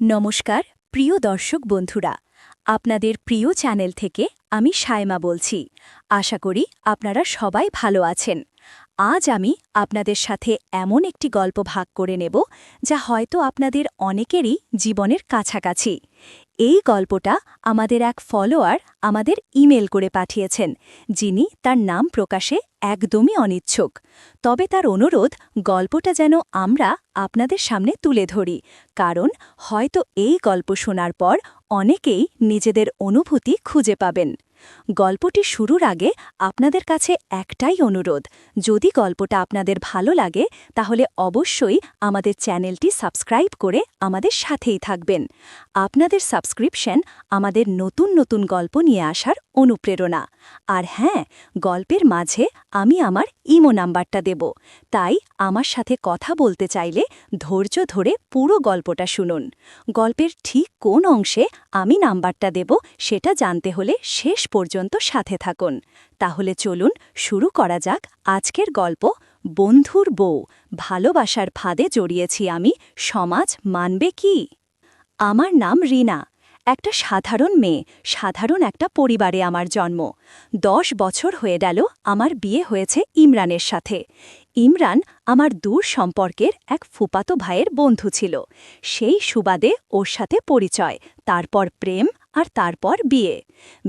নমস্কার, প্রিয় দর্শক বন্ধুরা। আপনাদের প্রিয় চ্যানেল থেকে আমি সায়মা বলছি। আশা করি আপনারা সবাই ভালো আছেন। আজ আমি আপনাদের সাথে এমন একটি গল্প ভাগ করে নেব, যা হয়তো আপনাদের অনেকেরই জীবনের কাছাকাছি। এই গল্পটা আমাদের এক ফলোয়ার আমাদের ইমেল করে পাঠিয়েছেন, যিনি তার নাম প্রকাশে একদমই অনিচ্ছুক। তবে তার অনুরোধ, গল্পটা যেন আমরা আপনাদের সামনে তুলে ধরি, কারণ হয়তো এই গল্প শোনার পর অনেকেই নিজেদের অনুভূতি খুঁজে পাবেন। গল্পটি শুরুর আগে আপনাদের কাছে একটাই অনুরোধ। যদি গল্পটা আপনাদের ভালো লাগে, তাহলে অবশ্যই আমাদের চ্যানেলটি সাবস্ক্রাইব করে আমাদের সাথেই থাকবেন। আপনাদের সাবস্ক্রিপশন আমাদের নতুন নতুন গল্প নিয়ে আসার অনুপ্রেরণা। আর হ্যাঁ গল্পের মাঝে আমি আমার ইমো নাম্বারটা দেব। তাই আমার সাথে কথা বলতে চাইলে ধৈর্য ধরে পুরো গল্পটা শুনুন। গল্পের ঠিক কোন অংশে আমি নাম্বারটা দেব সেটা জানতে হলে শেষ পর্যন্ত সাথে থাকুন। তাহলে চলুন শুরু করা যাক আজকের গল্প বন্ধুর বউ। ভালোবাসার ফাঁদে জড়িয়েছি আমি, সমাজ মানবে কি? আমার নাম রিনা। একটা সাধারণ মেয়ে, সাধারণ একটা পরিবারে আমার জন্ম। দশ বছর হয়ে গেল আমার বিয়ে হয়েছে ইমরানের সাথে। ইমরান আমার দূর সম্পর্কের এক ফুপাতো ভাইয়ের বন্ধু ছিল। সেই সুবাদে ওর সাথে পরিচয়, তারপর প্রেম আর তারপর বিয়ে।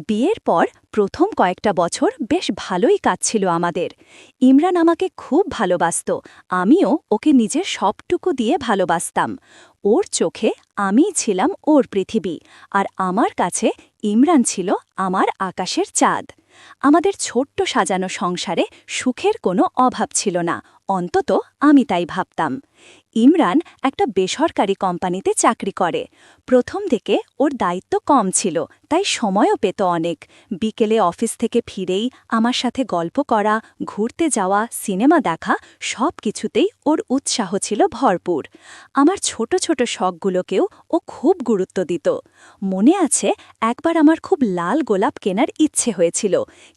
বিয়ের পর প্রথম কয়েকটা বছর বেশ ভালোই কাটছিল আমাদের। ইমরান আমাকে খুব ভালোবাসত, আমিও ওকে নিজের সবটুকু দিয়ে ভালোবাসতাম। ওর চোখে আমি ছিলাম ওর পৃথিবী, আর আমার কাছে ইমরান ছিল আমার আকাশের চাঁদ। আমাদের ছোট্ট সাজানো সংসারে সুখের কোনো অভাব ছিল না, অন্তত আমি তাই ভাবতাম। ইমরান একটা বেসরকারি কোম্পানিতে চাকরি করে। প্রথম দিকে ওর দায়িত্ব কম ছিল, তাই সময়ও পেত অনেক। বিকেলে অফিস থেকে ফিরেই আমার সাথে গল্প করা, ঘুরতে যাওয়া, সিনেমা দেখা, সব কিছুতেই ওর উৎসাহ ছিল ভরপুর। আমার ছোট ছোট শখগুলোকেও ও খুব গুরুত্ব দিত। মনে আছে, একবার আমার খুব লাল গোলাপ কেনার ইচ্ছে হয়েছিল,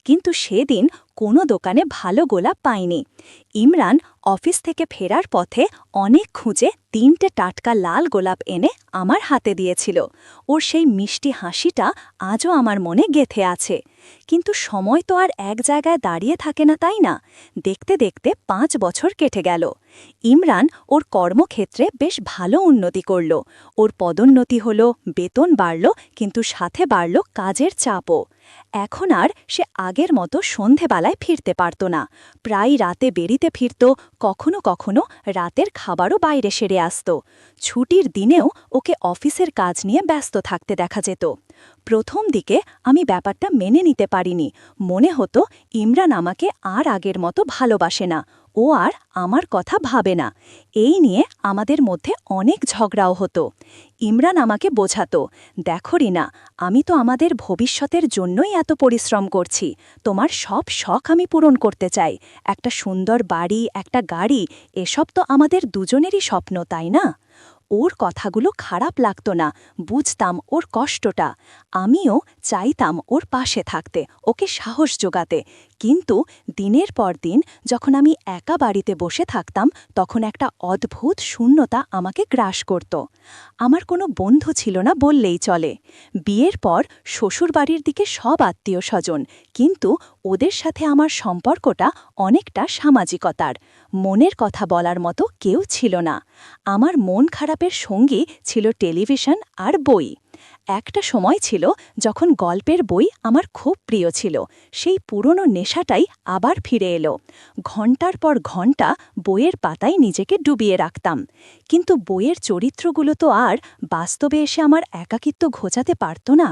কিন্তু সেদিন কোনো দোকানে ভালো গোলাপ পাইনি। ইমরান অফিস থেকে ফেরার পথে অনেক খুঁজে তিনটে টাটকা লাল গোলাপ এনে আমার হাতে দিয়েছিল। ওর সেই মিষ্টি হাসিটা আজও আমার মনে গেথে আছে। কিন্তু সময় তো আর এক জায়গায় দাঁড়িয়ে থাকে না, তাই না? দেখতে দেখতে পাঁচ বছর কেটে গেল। ইমরান ওর কর্মক্ষেত্রে বেশ ভালো উন্নতি করল। ওর পদোন্নতি হল, বেতন বাড়ল, কিন্তু সাথে বাড়ল কাজের চাপও। এখন আর সে আগের মতো সন্ধেবেলায় ফিরতে পারত না। প্রায় রাতে বেরিতে ফিরত, কখনো কখনো রাতের খাবারও বাইরে সেরে আসত। ছুটির দিনেও ওকে অফিসের কাজ নিয়ে ব্যস্ত থাকতে দেখা যেত। প্রথম দিকে আমি ব্যাপারটা মেনে নিতে পারিনি। মনে হতো, ইমরান আমাকে আর আগের মতো ভালোবাসে না। ও আর আমার কথা ভাবে না। এই নিয়ে আমাদের মধ্যে অনেক ঝগড়াও হতো। ইমরান আমাকে বোঝাতো, দেখো রিনা, আমি তো আমাদের ভবিষ্যতের জন্যই এত পরিশ্রম করছি। তোমার সব শখ আমি পূরণ করতে চাই। একটা সুন্দর বাড়ি, একটা গাড়ি, এসব তো আমাদের দুজনেরই স্বপ্ন, তাই না? ওর কথাগুলো খারাপ লাগত না, বুঝতাম ওর কষ্টটা। আমিও চাইতাম ওর পাশে থাকতে, ওকে সাহস যোগাতে কিন্তু দিনের পর দিন যখন আমি একা বাড়িতে বসে থাকতাম, তখন একটা অদ্ভুত শূন্যতা আমাকে গ্রাস করত। আমার কোনো বন্ধু ছিল না বললেই চলে। বিয়ের পর শ্বশুরবাড়ির দিকে সব আত্মীয় স্বজন কিন্তু ওদের সাথে আমার সম্পর্কটা অনেকটা সামাজিকতার। মনের কথা বলার মতো কেউ ছিল না। আমার মন খারাপের সঙ্গী ছিল টেলিভিশন আর বই। একটা সময় ছিল যখন গল্পের বই আমার খুব প্রিয় ছিল। সেই পুরনো নেশাটাই আবার ফিরে এলো। ঘণ্টার পর ঘণ্টা বইয়ের পাতায় নিজেকে ডুবিয়ে রাখতাম। কিন্তু বইয়ের চরিত্রগুলো তো আর বাস্তবে এসে আমার একাকিত্ব ঘোচাতে পারত না।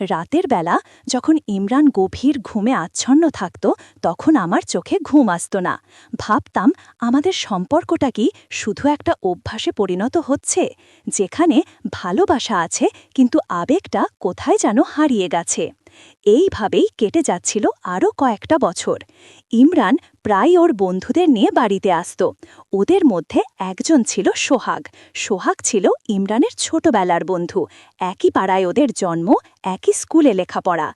রাতের বেলা যখন ইমরান গভীর ঘুমে আচ্ছন্ন থাকত, তখন আমার চোখে ঘুম আসত না। ভাবতাম, আমাদের সম্পর্কটা কি শুধু একটা অভ্যাসে পরিণত হচ্ছে, যেখানে ভালোবাসা আছে, কিন্তু আবেগটা কোথায় যেন হারিয়ে গেছে। এইভাবেই কেটে যাচ্ছিল আরও কয়েকটা বছর। ইমরান প্রায় ওর বন্ধুদের নিয়ে বাড়িতে আসত। ওদের মধ্যে একজন ছিল সোহাগ। সোহাগ ছিল ইমরানের ছোটবেলার বন্ধু। একই পাড়ায় ওদের জন্ম, একই স্কুলে লেখাপড়া।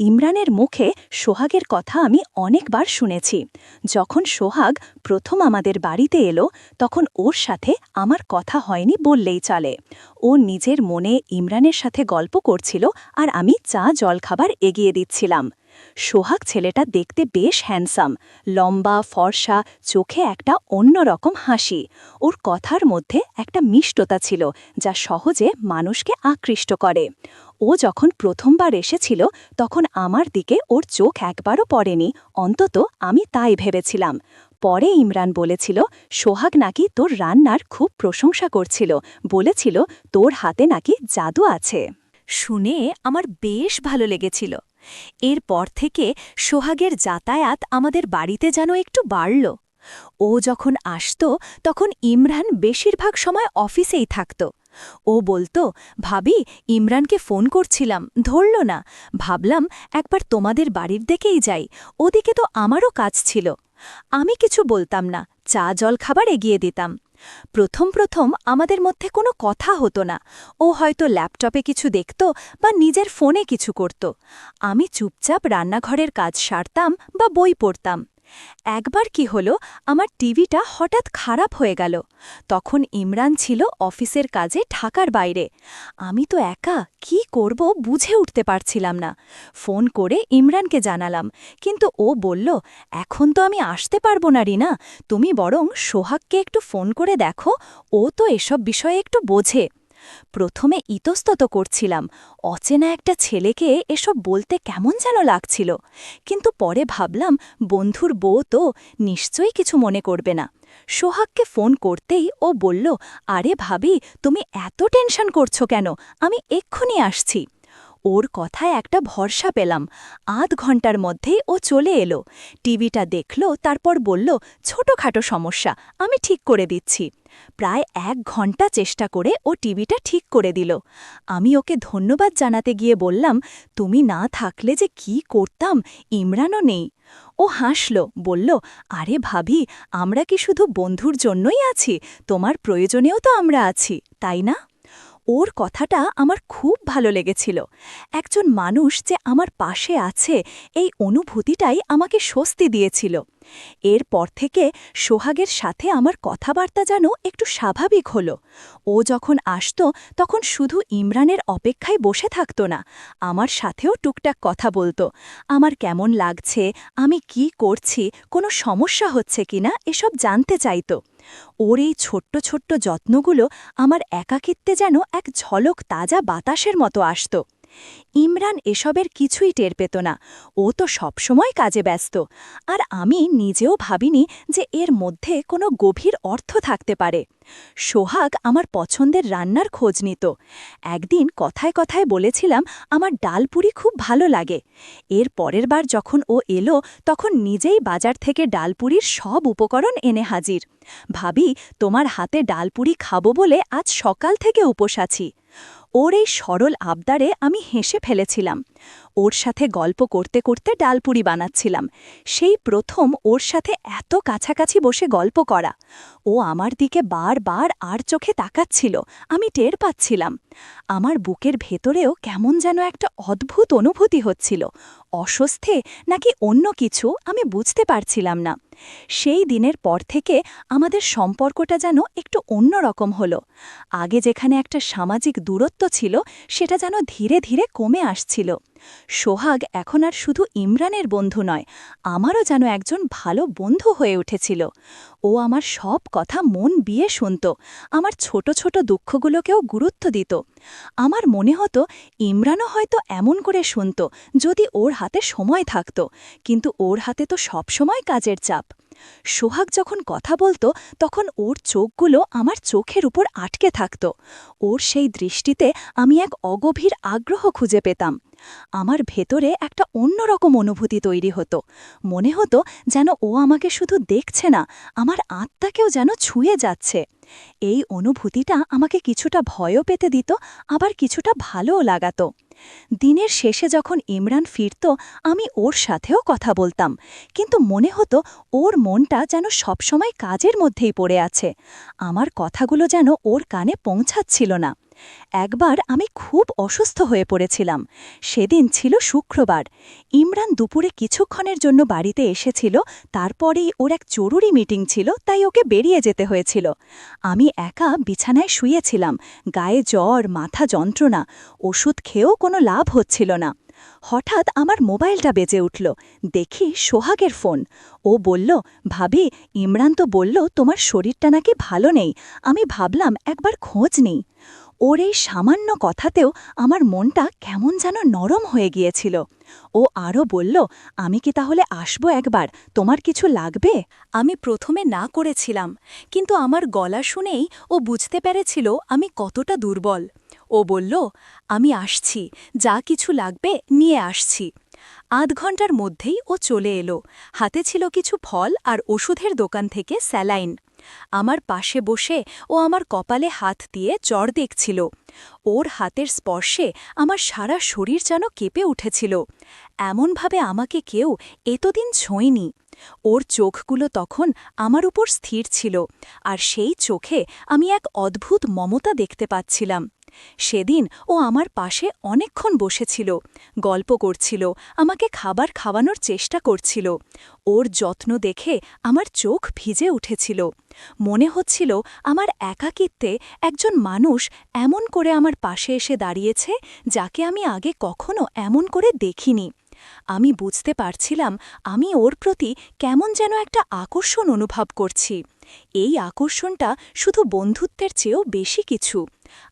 ইমরানের মুখে সোহাগের কথা আমি অনেকবার শুনেছি। যখন সোহাগ প্রথম আমাদের বাড়িতে এলো, তখন ওর সাথে আমার কথা হয়নি বললেই চলে। ও নিজের মনে ইমরানের সাথে গল্প করছিল আর আমি চা জলখাবার এগিয়ে দিচ্ছিলাম। সোহাগ ছেলেটা দেখতে বেশ হ্যান্ডসাম লম্বা, ফর্সা, চোখে একটা অন্যরকম হাসি। ওর কথার মধ্যে একটা মিষ্টতা ছিল, যা সহজে মানুষকে আকৃষ্ট করে। ও যখন প্রথমবার এসেছিল, তখন আমার দিকে ওর চোখ একবারও পড়েনি, অন্তত আমি তাই ভেবেছিলাম। পরে ইমরান বলেছিল, সোহাগ নাকি তোর রান্নার খুব প্রশংসা করছিল, বলেছিল তোর হাতে নাকি জাদু আছে। শুনে আমার বেশ ভালো লেগেছিল। এরপর থেকে সোহাগের যাতায়াত আমাদের বাড়িতে যেন একটু বাড়ল। ও যখন আসত, তখন ইমরান বেশিরভাগ সময় অফিসেই থাকত। ও বলতো, ভাবি, ইমরানকে ফোন করছিলাম, ধরল না। ভাবলাম একবার তোমাদের বাড়ির দিকেই যাই, ওদিকে তো আমারও কাজ ছিল। আমি কিছু বলতাম না, চা জল খাবার এগিয়ে দিতাম। প্রথম প্রথম আমাদের মধ্যে কোনো কথা হতো না। ও হয়তো ল্যাপটপে কিছু দেখত বা নিজের ফোনে কিছু করত। আমি চুপচাপ রান্নাঘরের কাজ সারতাম বা বই পড়তাম। একবার কি হলো, আমার টিভিটা হঠাৎ খারাপ হয়ে গেল। তখন ইমরান ছিল অফিসের কাজে ঢাকার বাইরে। আমি তো একা, কি করব বুঝে উঠতে পারছিলাম না। ফোন করে ইমরানকে জানালাম, কিন্তু ও বলল, এখন তো আমি আসতে পারব না, রিনা। তুমি বরং সোহাগকে একটু ফোন করে দেখো, ও তো এসব বিষয়ে একটু বোঝে। প্রথমে ইতস্তত করছিলাম, অচেনা একটা ছেলেকে এসব বলতে কেমন যেন লাগছিল, কিন্তু পরে ভাবলাম বন্ধুর বউ তো নিশ্চয়ই কিছু মনে করবে না। সোহাগকে ফোন করতেই ও বলল, আরে ভাবি, তুমি এত টেনশন করছ কেন? আমি এক্ষুনি আসছি। ওর কথায় একটা ভরসা পেলাম। আধ ঘণ্টার মধ্যেই ও চলে এলো। টিভিটা দেখল, তারপর বলল, ছোটখাটো সমস্যা, আমি ঠিক করে দিচ্ছি। প্রায় এক ঘণ্টা চেষ্টা করে ও টিভিটা ঠিক করে দিল। আমি ওকে ধন্যবাদ জানাতে গিয়ে বললাম, তুমি না থাকলে যে কি করতাম, ইমরানও নেই। ও হাসল, বলল, আরে ভাবি, আমরা কি শুধু বন্ধুর জন্যই আছি? তোমার প্রয়োজনেও তো আমরা আছি, তাই না? ওর কথাটা আমার খুব ভালো লেগেছিল। একজন মানুষ যে আমার পাশে আছে, এই অনুভূতিটাই আমাকে স্বস্তি দিয়েছিল। এরপর থেকে সোহাগের সাথে আমার কথাবার্তা যেন একটু স্বাভাবিক হল। ও যখন আসত, তখন শুধু ইমরানের অপেক্ষায় বসে থাকত না, আমার সাথেও টুকটাক কথা বলতো। আমার কেমন লাগছে, আমি কি করছি, কোনো সমস্যা হচ্ছে কিনা, এসব জানতে চাইতো। ওর এই ছোট্ট ছোট্ট যত্নগুলো আমার একাকিত্বে যেন এক ঝলক তাজা বাতাসের মতো আসত। ইমরান এসবের কিছুই টের পেত না। ও তো সবসময় কাজে ব্যস্ত। আর আমি নিজেও ভাবিনি যে এর মধ্যে কোনো গভীর অর্থ থাকতে পারে। সোহাগ আমার পছন্দের রান্নার খোঁজ নিত। একদিন কথায় কথায় বলেছিলাম, আমার ডালপুরি খুব ভালো লাগে। এর পরের বার যখন ও এলো, তখন নিজেই বাজার থেকে ডালপুরির সব উপকরণ এনে হাজির। ভাবি, তোমার হাতে ডালপুরি খাব বলে আজ সকাল থেকে উপোস আছি। ওর এই সরল আবদারে আমি হেসে ফেলেছিলাম। ওর সাথে গল্প করতে করতে ডালপুরি বানাচ্ছিলাম। সেই প্রথম ওর সাথে এত কাছাকাছি বসে গল্প করা। ও আমার দিকে বারবার আর চোখে তাকাচ্ছিল, আমি টের পাচ্ছিলাম। আমার বুকের ভেতরেও কেমন যেন একটা অদ্ভুত অনুভূতি হচ্ছিল। অস্বস্থে নাকি অন্য কিছু আমি বুঝতে পারছিলাম না। সেই দিনের পর থেকে আমাদের সম্পর্কটা যেন একটু অন্যরকম হলো। আগে যেখানে একটা সামাজিক দূরত্ব ছিল, সেটা যেন ধীরে ধীরে কমে আসছিল। সোহাগ এখন আর শুধু ইমরানের বন্ধু নয়, আমারও যেন একজন ভালো বন্ধু হয়ে উঠেছিল। ও আমার সব কথা মন বিয়ে শুনত, আমার ছোট ছোট দুঃখগুলোকেও গুরুত্ব দিত। আমার মনে হতো, ইমরানও হয়তো এমন করে শুনত, যদি ওর হাতে সময় থাকত, কিন্তু ওর হাতে তো সবসময় কাজের চাপ। সোহাগ যখন কথা বলতো, তখন ওর চোখগুলো আমার চোখের উপর আটকে থাকত। ওর সেই দৃষ্টিতে আমি এক অগভীর আগ্রহ খুঁজে পেতাম। আমার ভেতরে একটা অন্যরকম অনুভূতি তৈরি হতো। মনে হতো যেন ও আমাকে শুধু দেখছে না, আমার আত্মাকেও যেন ছুঁয়ে যাচ্ছে। এই অনুভূতিটা আমাকে কিছুটা ভয়ও পেতে দিত, আবার কিছুটা ভালোও লাগাতো। দিনের শেষে যখন ইমরান ফিরত, আমি ওর সাথেও কথা বলতাম। কিন্তু মনে হতো ওর মনটা যেন সবসময় কাজের মধ্যেই পড়ে আছে। আমার কথাগুলো যেন ওর কানে পৌঁছাচ্ছিল না। একবার আমি খুব অসুস্থ হয়ে পড়েছিলাম। সেদিন ছিল শুক্রবার। ইমরান দুপুরে কিছুক্ষণের জন্য বাড়িতে এসেছিল, তারপরেই ওর এক জরুরি মিটিং ছিল, তাই ওকে বেরিয়ে যেতে হয়েছিল। আমি একা বিছানায় শুয়েছিলাম, গায়ে জ্বর, মাথা যন্ত্রণা, ওষুধ খেয়েও কোনো লাভ হচ্ছিল না। হঠাৎ আমার মোবাইলটা বেজে উঠল, দেখি সোহাগের ফোন। ও বলল, ভাবি, ইমরান তো বলল তোমার শরীরটা নাকি ভালো নেই। আমি ভাবলাম একবার খোঁজ নেই। ওর এই সামান্য কথাতেও আমার মনটা কেমন যেন নরম হয়ে গিয়েছিল। ও আরও বলল, আমি কি তাহলে আসব একবার? তোমার কিছু লাগবে? আমি প্রথমে না করেছিলাম, কিন্তু আমার গলা শুনেই ও বুঝতে পেরেছিল আমি কতটা দুর্বল। ও বলল, আমি আসছি, যা কিছু লাগবে নিয়ে আসছি। আধ ঘণ্টার মধ্যেই ও চলে এলো। হাতে ছিল কিছু ফল আর ওষুধের দোকান থেকে স্যালাইন। আমার পাশে বসে ও আমার কপালে হাত দিয়ে জ্বর দেখছিল। ওর হাতের স্পর্শে আমার সারা শরীর যেন কেঁপে উঠেছিল। এমনভাবে আমাকে কেউ এতদিন ছোঁয়নি। ওর চোখগুলো তখন আমার উপর স্থির ছিল, আর সেই চোখে আমি এক অদ্ভুত মমতা দেখতে পাচ্ছিলাম। সেদিন ও আমার পাশে অনেকক্ষণ বসেছিল, গল্প করছিল, আমাকে খাবার খাওয়ানোর চেষ্টা করছিল। ওর যত্ন দেখে আমার চোখ ভিজে উঠেছিল। মনে হচ্ছিল আমার একাকিত্বে একজন মানুষ এমন করে আমার পাশে এসে দাঁড়িয়েছে, যাকে আমি আগে কখনো এমন করে দেখিনি। আমি বুঝতে পারছিলাম আমি ওর প্রতি কেমন যেন একটা আকর্ষণ অনুভব করছি। এই আকর্ষণটা শুধু বন্ধুত্বের চেয়েও বেশি কিছু।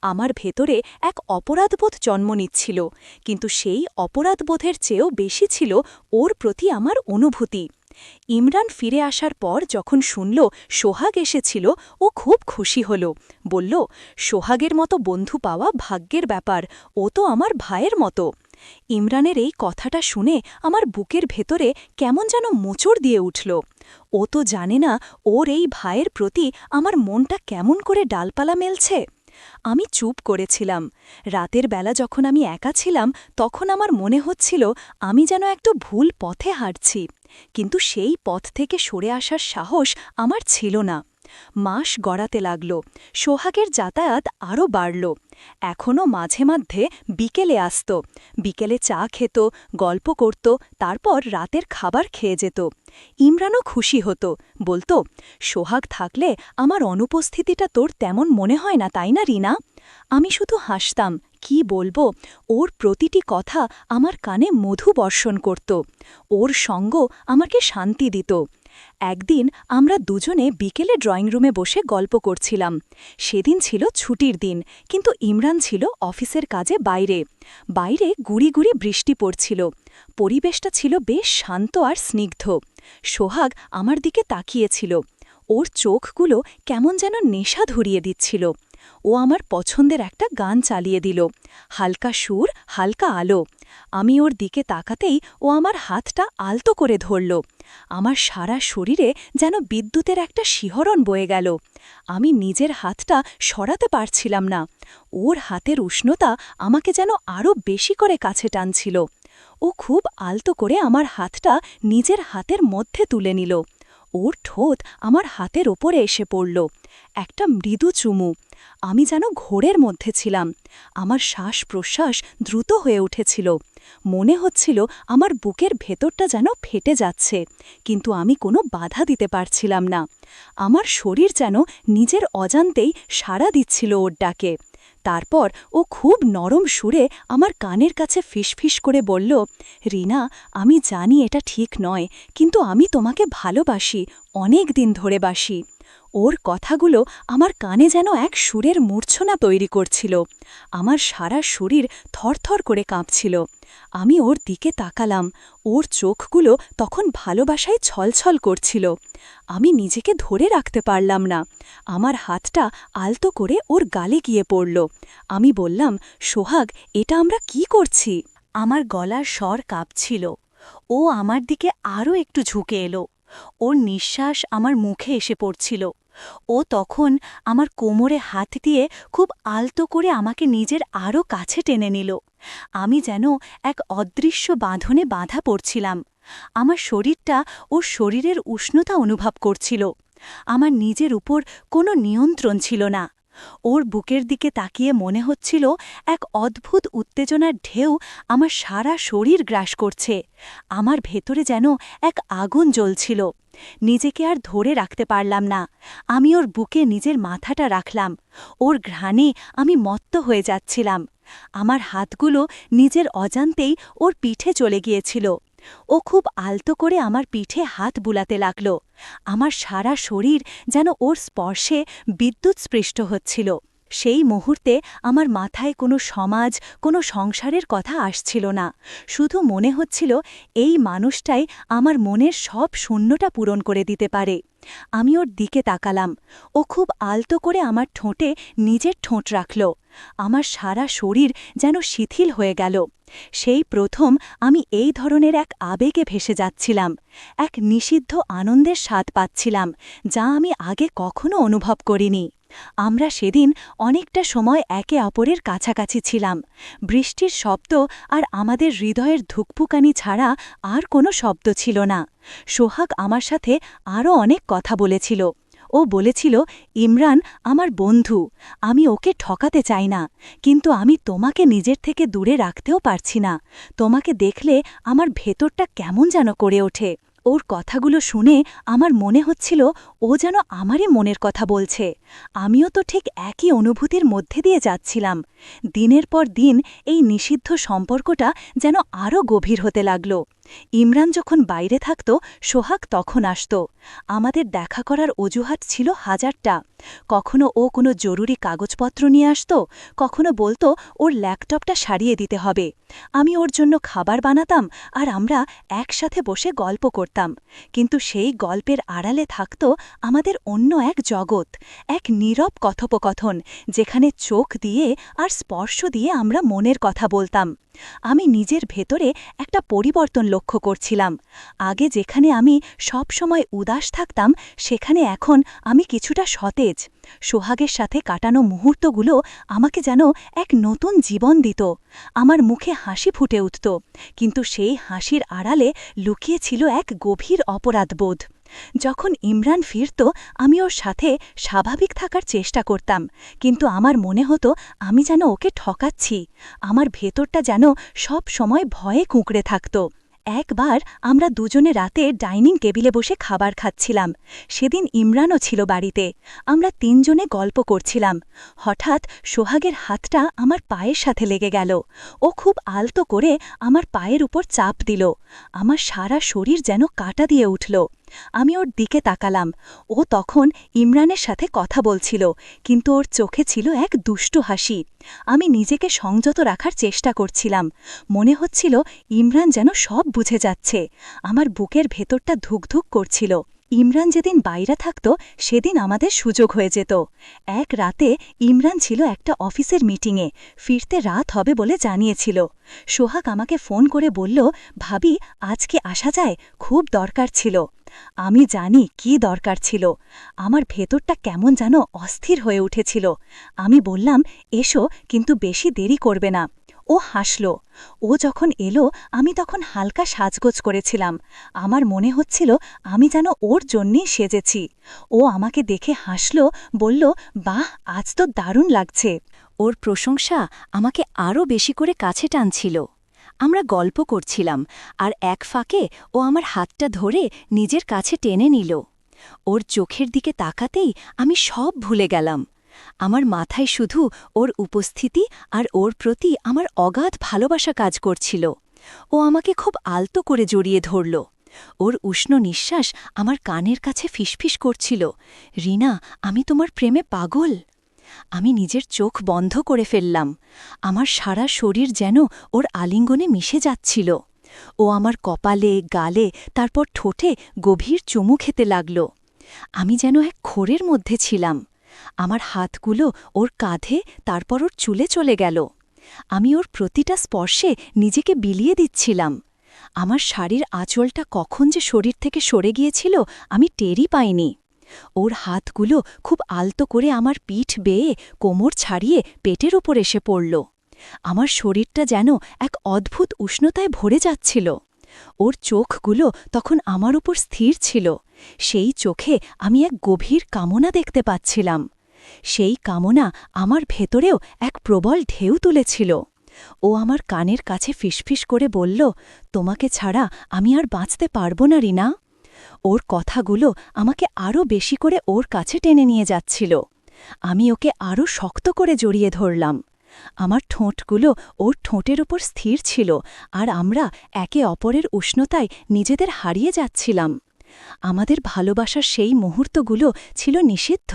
আমার ভেতরে এক অপরাধবোধ জন্ম নিচ্ছিল, কিন্তু সেই অপরাধবোধের চেয়েও বেশি ছিল ওর প্রতি আমার অনুভূতি। ইমরান ফিরে আসার পর যখন শুনল সোহাগ এসেছিল, ও খুব খুশি হল। বলল, সোহাগের মতো বন্ধু পাওয়া ভাগ্যের ব্যাপার, ও তো আমার ভাইয়ের মতো। ইমরানের এই কথাটা শুনে আমার বুকের ভেতরে কেমন যেন মোচড় দিয়ে উঠল। ও তো জানে না ওর এই ভাইয়ের প্রতি আমার মনটা কেমন করে ডালপালা মেলছে। আমি চুপ করেছিলাম। রাতের বেলা যখন আমি একা ছিলাম, তখন আমার মনে হচ্ছিল আমি যেন একটু ভুল পথে হাঁটছি। কিন্তু সেই পথ থেকে সরে আসার সাহস আমার ছিল না। মাস গড়াতে লাগল। সোহাগের যাতায়াত আরও বাড়ল। এখনও মাঝে মাঝে বিকেলে আসত। বিকেলে চা খেত, গল্প করত, তারপর রাতের খাবার খেয়ে যেত। ইমরানও খুশি হতো। বলতো, সোহাগ থাকলে আমার অনুপস্থিতিটা তোর তেমন মনে হয় না, তাই না, রিনা? আমি শুধু হাসতাম। কি বলব, ওর প্রতিটি কথা আমার কানে মধু বর্ষণ করত। ওর সঙ্গ আমাকে শান্তি দিত। একদিন আমরা দুজনে বিকেলে ড্রয়িং রুমে বসে গল্প করছিলাম। সেদিন ছিল ছুটির দিন, কিন্তু ইমরান ছিল অফিসের কাজে বাইরে। বাইরে গুড়ি গুড়ি বৃষ্টি পড়ছিল। পরিবেশটা ছিল বেশ শান্ত আর স্নিগ্ধ। সোহাগ আমার দিকে তাকিয়েছিল। ওর চোখগুলো কেমন যেন নেশা ধরিয়ে দিচ্ছিল। ও আমার পছন্দের একটা গান চালিয়ে দিল। হালকা সুর, হালকা আলো। আমি ওর দিকে তাকাতেই ও আমার হাতটা আলতো করে ধরল। আমার সারা শরীরে যেন বিদ্যুতের একটা শিহরণ বয়ে গেল। আমি নিজের হাতটা সরাতে পারছিলাম না। ওর হাতের উষ্ণতা আমাকে যেন আরও বেশি করে কাছে টানছিল। ও খুব আলতো করে আমার হাতটা নিজের হাতের মধ্যে তুলে নিল। ওর ঠোঁট আমার হাতের ওপরে এসে পড়ল। একটা মৃদু চুমু। আমি যেন ঘোরের মধ্যে ছিলাম। আমার শ্বাস প্রশ্বাস দ্রুত হয়ে উঠেছিল। মনে হচ্ছিল আমার বুকের ভেতরটা যেন ফেটে যাচ্ছে, কিন্তু আমি কোনো বাধা দিতে পারছিলাম না। আমার শরীর যেন নিজের অজান্তেই সাড়া দিচ্ছিল ওর ডাকে। তারপর ও খুব নরম সুরে আমার কানের কাছে ফিসফিস করে বলল, রিনা, আমি জানি এটা ঠিক নয়, কিন্তু আমি তোমাকে ভালোবাসি, অনেক দিন ধরে বাসি। ওর কথাগুলো আমার কানে যেন এক সুরের মূর্ছনা তৈরি করছিল। আমার সারা শরীর থরথর করে কাঁপছিল। আমি ওর দিকে তাকালাম। ওর চোখগুলো তখন ভালোবাসায় ছলছল করছিল। আমি নিজেকে ধরে রাখতে পারলাম না। আমার হাতটা আলতো করে ওর গালে গিয়ে পড়ল। আমি বললাম, সোহাগ, এটা আমরা কি করছি? আমার গলার স্বর কাঁপছিল। ও আমার দিকে আরও একটু ঝুঁকে এলো। ওর নিঃশ্বাস আমার মুখে এসে পড়ছিল। ও তখন আমার কোমরে হাত দিয়ে খুব আলতো করে আমাকে নিজের আরও কাছে টেনে নিল। আমি যেন এক অদৃশ্য বাঁধনে বাঁধা পড়ছিলাম। আমার শরীরটা ওর শরীরের উষ্ণতা অনুভব করছিল। আমার নিজের উপর কোনো নিয়ন্ত্রণ ছিল না। ওর বুকের দিকে তাকিয়ে মনে হচ্ছিল এক অদ্ভুত উত্তেজনার ঢেউ আমার সারা শরীর গ্রাস করছে। আমার ভেতরে যেন এক আগুন জ্বলছিল। নিজেকে আর ধরে রাখতে পারলাম না। আমি ওর বুকে নিজের মাথাটা রাখলাম। ওর ঘ্রাণে আমি মত্ত হয়ে যাচ্ছিলাম। আমার হাতগুলো নিজের অজান্তেই ওর পিঠে চলে গিয়েছিল। ও খুব আলতো করে আমার পিঠে হাত বুলাতে লাগল। আমার সারা শরীর যেন ওর স্পর্শে বিদ্যুৎ স্পৃষ্ট হচ্ছিল। সেই মুহূর্তে আমার মাথায় কোনো সমাজ, কোনো সংসারের কথা আসছিল না। শুধু মনে হচ্ছিল এই মানুষটাই আমার মনের সব শূন্যটা পূরণ করে দিতে পারে। আমি ওর দিকে তাকালাম। ও খুব আলতো করে আমার ঠোঁটে নিজের ঠোঁট রাখল। আমার সারা শরীর যেন শিথিল হয়ে গেল। সেই প্রথম আমি এই ধরনের এক আবেগে ভেসে যাচ্ছিলাম। এক নিষিদ্ধ আনন্দের স্বাদ পাচ্ছিলাম, যা আমি আগে কখনো অনুভব করিনি। আমরা সেদিন অনেকটা সময় একে অপরের কাছাকাছি ছিলাম। বৃষ্টির শব্দ আর আমাদের হৃদয়ের ধুকপুকানি ছাড়া আর কোনো শব্দ ছিল না। সোহাগ আমার সাথে আরও অনেক কথা বলেছিল। ও বলেছিল, ইমরান আমার বন্ধু, আমি ওকে ঠকাতে চাই না, কিন্তু আমি তোমাকে নিজের থেকে দূরে রাখতেও পারছি না। তোমাকে দেখলে আমার ভেতরটা কেমন যেন করে ওঠে। ওর কথাগুলো শুনে আমার মনে হচ্ছিল ও যেন আমারই মনের কথা বলছে। আমিও তো ঠিক একই অনুভূতির মধ্যে দিয়ে যাচ্ছিলাম। দিনের পর দিন এই নিষিদ্ধ সম্পর্কটা যেন আরও গভীর হতে লাগল। ইমরান যখন বাইরে থাকত, সোহাগ তখন আসত। আমাদের দেখা করার অজুহাত ছিল হাজারটা। কখনো ও কোনো জরুরি কাগজপত্র নিয়ে আসত, কখনো বলতো ওর ল্যাপটপটা সারিয়ে দিতে হবে। আমি ওর জন্য খাবার বানাতাম আর আমরা একসাথে বসে গল্প করতাম। কিন্তু সেই গল্পের আড়ালে থাকত আমাদের অন্য এক জগৎ, এক নীরব কথোপকথন, যেখানে চোখ দিয়ে আর স্পর্শ দিয়ে আমরা মনের কথা বলতাম। আমি নিজের ভেতরে একটা পরিবর্তন লক্ষ্য করছিলাম। আগে যেখানে আমি সব সময় উদাস থাকতাম, সেখানে এখন আমি কিছুটা সতেজ। সোহাগের সাথে কাটানো মুহূর্তগুলো আমাকে যেন এক নতুন জীবন দিত। আমার মুখে হাসি ফুটে উঠত, কিন্তু সেই হাসির আড়ালে লুকিয়েছিল এক গভীর অপরাধবোধ। যখন ইমরান ফিরত, আমি ওর সাথে স্বাভাবিক থাকার চেষ্টা করতাম, কিন্তু আমার মনে হতো আমি যেন ওকে ঠকাচ্ছি। আমার ভেতরটা যেন সব সময় ভয়ে কুঁকড়ে থাকত। একবার আমরা দুজনে রাতে ডাইনিং টেবিলে বসে খাবার খাচ্ছিলাম। সেদিন ইমরানও ছিল বাড়িতে। আমরা তিনজনে গল্প করছিলাম। হঠাৎ সোহাগের হাতটা আমার পায়ের সাথে লেগে গেল। ও খুব আলতো করে আমার পায়ের উপর চাপ দিল। আমার সারা শরীর যেন কাটা দিয়ে উঠল। আমি ওর দিকে তাকালাম। ও তখন ইমরানের সাথে কথা বলছিল, কিন্তু ওর চোখে ছিল এক দুষ্টু হাসি। আমি নিজেকে সংযত রাখার চেষ্টা করছিলাম। মনে হচ্ছিল ইমরান যেন সব বুঝে যাচ্ছে। আমার বুকের ভেতরটা ধুকধুক করছিল। ইমরান যেদিন বাইরে থাকত, সেদিন আমাদের সুযোগ হয়ে যেত। এক রাতে ইমরান ছিল একটা অফিসের মিটিংয়ে, ফিরতে রাত হবে বলে জানিয়েছিল। সোহাগ আমাকে ফোন করে বলল, ভাবি, আজকে আসা যায়, খুব দরকার ছিল। আমি জানি কি দরকার ছিল। আমার ভেতরটা কেমন যেন অস্থির হয়ে উঠেছিল। আমি বললাম, এসো, কিন্তু বেশি দেরি করবে না। ও হাসল। ও যখন এলো, আমি তখন হালকা সাজগোজ করেছিলাম। আমার মনে হচ্ছিল, আমি যেন ওর জন্যেই সেজেছি। ও আমাকে দেখে হাসল, বলল, বাহ, আজ তো দারুণ লাগছে। ওর প্রশংসা আমাকে আরও বেশি করে কাছে টানছিল। আমরা গল্প করছিলাম, আর এক ফাঁকে ও আমার হাতটা ধরে নিজের কাছে টেনে নিল। ওর চোখের দিকে তাকাতেই আমি সব ভুলে গেলাম। আমার মাথায় শুধু ওর উপস্থিতি আর ওর প্রতি আমার অগাধ ভালোবাসা কাজ করছিল। ও আমাকে খুব আলতো করে জড়িয়ে ধরল। ওর উষ্ণ নিঃশ্বাস আমার কানের কাছে ফিসফিস করছিল। রিনা, আমি তোমার প্রেমে পাগল? আমি নিজের চোখ বন্ধ করে ফেললাম। আমার সারা শরীর যেন ওর আলিঙ্গনে মিশে যাচ্ছিল। ও আমার কপালে, গালে, তারপর ঠোঁটে গভীর চুমু খেতে লাগল। আমি যেন এক খোরের মধ্যে ছিলাম। আমার হাতগুলো ওর কাঁধে, তারপর ওর চুলে চলে গেল। আমি ওর প্রতিটা স্পর্শে নিজেকে বিলিয়ে দিচ্ছিলাম। আমার শাড়ির আঁচলটা কখন যে শরীর থেকে সরে গিয়েছিল আমি টেরই পাইনি। ওর হাতগুলো খুব আলতো করে আমার পিঠ বেয়ে কোমর ছাড়িয়ে পেটের ওপর এসে পড়ল। আমার শরীরটা যেন এক অদ্ভুত উষ্ণতায় ভরে যাচ্ছিল। ওর চোখগুলো তখন আমার উপর স্থির ছিল। সেই চোখে আমি এক গভীর কামনা দেখতে পাচ্ছিলাম। সেই কামনা আমার ভেতরেও এক প্রবল ঢেউ তুলেছিল। ও আমার কানের কাছে ফিসফিস করে বলল, তোমাকে ছাড়া আমি আর বাঁচতে পারব না, রিনা। ওর কথাগুলো আমাকে আরও বেশি করে ওর কাছে টেনে নিয়ে যাচ্ছিল। আমি ওকে আরও শক্ত করে জড়িয়ে ধরলাম। আমার ঠোঁটগুলো ওর ঠোঁটের ওপর স্থির ছিল আর আমরা একে অপরের উষ্ণতায় নিজেদের হারিয়ে যাচ্ছিলাম। আমাদের ভালোবাসার সেই মুহূর্তগুলো ছিল নিষিদ্ধ,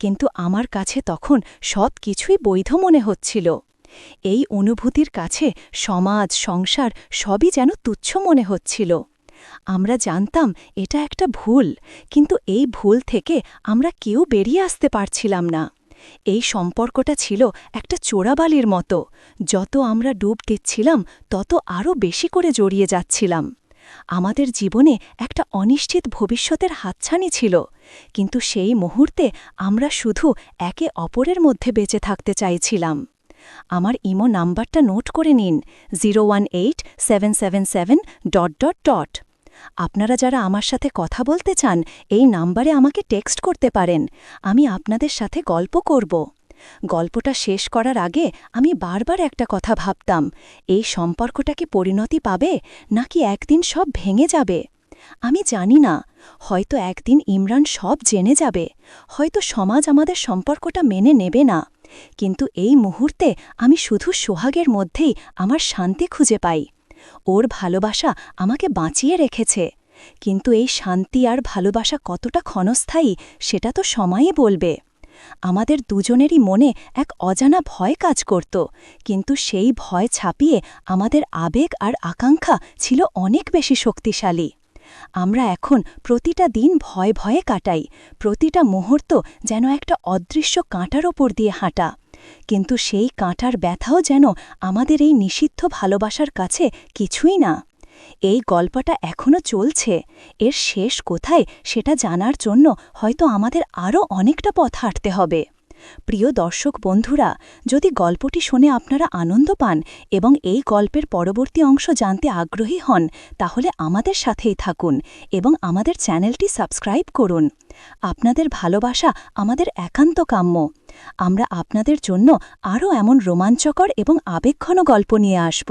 কিন্তু আমার কাছে তখন সব কিছুই বৈধ মনে হচ্ছিল। এই অনুভূতির কাছে সমাজ, সংসার সবই যেন তুচ্ছ মনে হচ্ছিল। আমরা জানতাম এটা একটা ভুল, কিন্তু এই ভুল থেকে আমরা কেউ বেরিয়ে আসতে পারছিলাম না। এই সম্পর্কটা ছিল একটা চোরাবালির মতো, যত আমরা ডুব দিচ্ছিলাম, তত আরও বেশি করে জড়িয়ে যাচ্ছিলাম। আমাদের জীবনে একটা অনিশ্চিত ভবিষ্যতের হাতছানি ছিল, কিন্তু সেই মুহূর্তে আমরা শুধু একে অপরের মধ্যে বেঁচে থাকতে চাইছিলাম। আমার ইমো নাম্বারটা নোট করে নিন zero one eight seven seven seven dot dot dot আপনারা যারা আমার সাথে কথা বলতে চান, এই নাম্বারে আমাকে টেক্সট করতে পারেন। আমি আপনাদের সাথে গল্প করব। গল্পটা শেষ করার আগে আমি বারবার একটা কথা ভাবতাম, এই সম্পর্কটা কি পরিণতি পাবে নাকি একদিন সব ভেঙে যাবে? আমি জানি না, হয়তো একদিন ইমরান সব জেনে যাবে, হয়তো সমাজ আমাদের সম্পর্কটা মেনে নেবে না, কিন্তু এই মুহূর্তে আমি শুধু সোহাগের মধ্যেই আমার শান্তি খুঁজে পাই। ওর ভালোবাসা আমাকে বাঁচিয়ে রেখেছে, কিন্তু এই শান্তি আর ভালোবাসা কতটা ক্ষণস্থায়ী সেটা তো সময়ই বলবে। আমাদের দুজনেরই মনে এক অজানা ভয় কাজ করত। কিন্তু সেই ভয় ছাপিয়ে আমাদের আবেগ আর আকাঙ্ক্ষা ছিল অনেক বেশি শক্তিশালী। আমরা এখন প্রতিটা দিন ভয় ভয়ে কাটাই, প্রতিটা মুহূর্ত যেন একটা অদৃশ্য কাঁটার ওপর দিয়ে হাঁটা। কিন্তু সেই কাঁটার ব্যথাও যেন আমাদের এই নিষিদ্ধ ভালোবাসার কাছে কিছুই না। এই গল্পটা এখনও চলছে। এর শেষ কোথায় সেটা জানার জন্য হয়তো আমাদের আরও অনেকটা পথ হাঁটতে হবে। প্রিয় দর্শক বন্ধুরা, যদি গল্পটি শুনে আপনারা আনন্দ পান এবং এই গল্পের পরবর্তী অংশ জানতে আগ্রহী হন, তাহলে আমাদের সাথেই থাকুন এবং আমাদের চ্যানেলটি সাবস্ক্রাইব করুন। আপনাদের ভালোবাসা আমাদের একান্ত কাম্য। আমরা আপনাদের জন্য আরও এমন রোমাঞ্চকর এবং আবেক্ষণ গল্প নিয়ে আসব।